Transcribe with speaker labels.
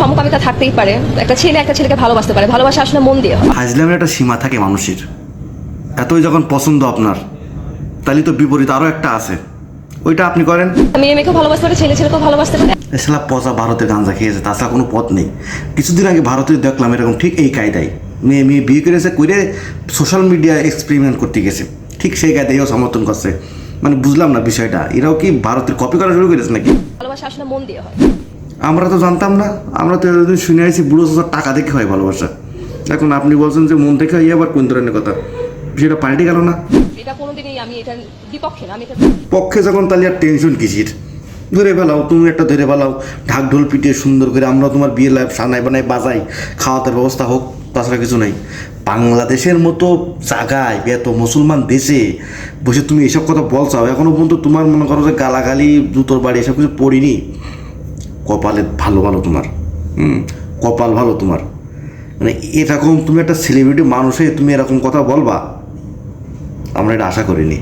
Speaker 1: সমকামিতা থাকতেই পারে। একটা ছেলে একটা ছেলেকে ভালোবাসতে পারে। ভালোবাসা আসলে মন দিয়ে। হয়
Speaker 2: হাজলামের একটা সীমা থাকে মানুষের। এতই যখন পছন্দ আপনার তাহলে তো বিপরীত আরও একটা আছে। ওইটা আপনি করেন।
Speaker 1: মেয়ে মেয়েকেও ভালোবাসতে পারে ছেলে ছেলেকেও ভালোবাসতে পারে।
Speaker 2: এসলা পচা ভারতে গাঞ্জা খেয়েছে তাছাড়া কোনো পথ নেই। কিছুদিন আগে ভারতে দেখলাম এরকম ঠিক এই কায়দায়। মেয়ে মেয়ে বিয়ে করেছে করে সোশ্যাল মিডিয়া এক্সপেরিমেন্ট করতে গেছে। ঠিক সেই কায়দায় এও সমর্থন করছে। মানে বুঝলাম না বিষয়টা। এরাও কি ভারতের কপি করা শুরু করেছে নাকি?
Speaker 1: ভালোবাসা আসলে মন দিয়ে হয়।
Speaker 2: আমরা তো জানতাম না। আমরা তো এতদিন শুনে আছি বুড়ো চাচার টাকা দেখে হয় ভালোবাসা। এখন আপনি বলছেন যে মন থেকে হয় আবার কোন ধরনের কথা? সেটা পাল্টে গেল না।
Speaker 1: এটা কোনোদিনই আমি এটার বিপক্ষে না আমি এটা
Speaker 2: পক্ষে যখন তাহলে আর টেনশন কিসির? ধরে ফেলাও তুমি একটা ধরে ফেলাও ঢাক ঢোল পিটিয়ে সুন্দর করে আমরা তোমার বিয়ে লাইফ সানাই বানাই বাজাই খাওয়াতের ব্যবস্থা হোক তাছাড়া কিছু নাই। বাংলাদেশের মতো জায়গায় এত মুসলমান দেশে বসে তুমি এসব কথা বলছাও এখনও পর্যন্ত তোমার মনে করো যে গালাগালি জুতোর বাড়ি এসব কিছু পড়িনি। কপালে ভালো ভালো তোমার, হুম, কপাল ভালো তোমার। মানে এরকম তুমি একটা সেলিব্রিটি মানুষে তুমি এরকম কথা বলবা, আমরা এটা আশা করিনি।